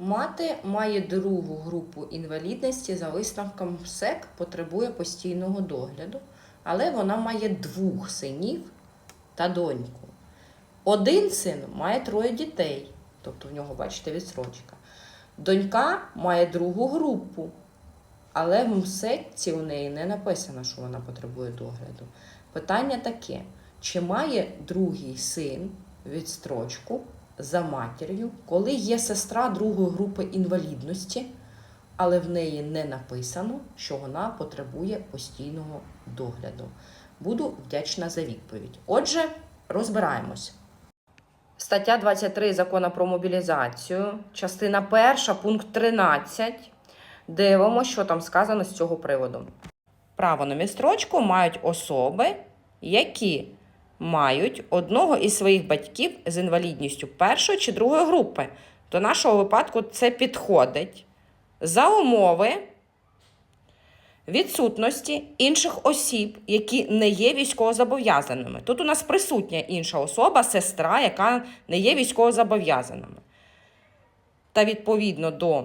Мати має другу групу інвалідності за висновком СЕК, потребує постійного догляду, але вона має двох синів та доньку. Один син має троє дітей, тобто в нього, бачите, відсрочка. Донька має другу групу, але в МСЕКці у неї не написано, що вона потребує догляду. Питання таке: чи має другий син відстрочку за матір'ю, коли є сестра другої групи інвалідності, але в неї не написано, що вона потребує постійного догляду? Буду вдячна за відповідь. Отже, розбираємось. Стаття 23 закону про мобілізацію, частина 1, пункт 13. Дивимося, що там сказано з цього приводу. Право на відстрочку мають особи, які мають одного із своїх батьків з інвалідністю першої чи другої групи. До нашого випадку це підходить за умови відсутності інших осіб, які не є військовозобов'язаними. Тут у нас присутня інша особа, сестра, яка не є військовозобов'язаними. Та відповідно до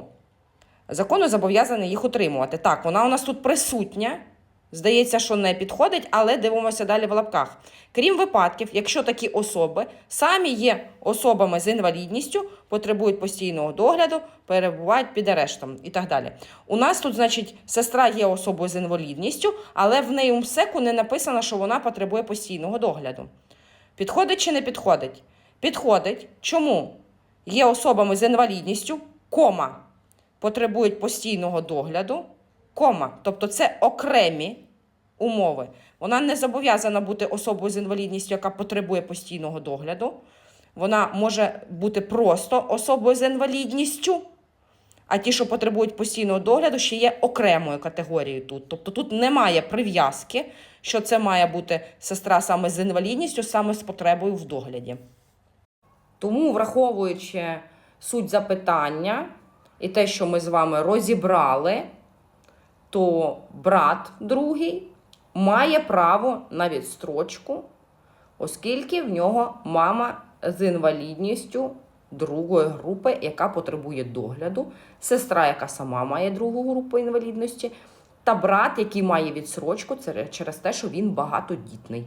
закону зобов'язаний їх утримувати. Так, вона у нас тут присутня. Здається, що не підходить, але дивимося далі в лапках. Крім випадків, якщо такі особи самі є особами з інвалідністю, потребують постійного догляду, перебувають під арештом і так далі. У нас тут, значить, сестра є особою з інвалідністю, але в неї у МСЕКу не написано, що вона потребує постійного догляду. Підходить чи не підходить? Підходить. Чому? Є особами з інвалідністю, кома, потребують постійного догляду, кома. Тобто це окремі умови. Вона не зобов'язана бути особою з інвалідністю, яка потребує постійного догляду. Вона може бути просто особою з інвалідністю, а ті, що потребують постійного догляду, ще є окремою категорією тут. Тобто тут немає прив'язки, що це має бути сестра саме з інвалідністю, саме з потребою в догляді. Тому, враховуючи суть запитання і те, що ми з вами розібрали, то брат другий має право на відстрочку, оскільки в нього мама з інвалідністю другої групи, яка потребує догляду, сестра, яка сама має другу групу інвалідності, та брат, який має відсрочку це через те, що він багатодітний.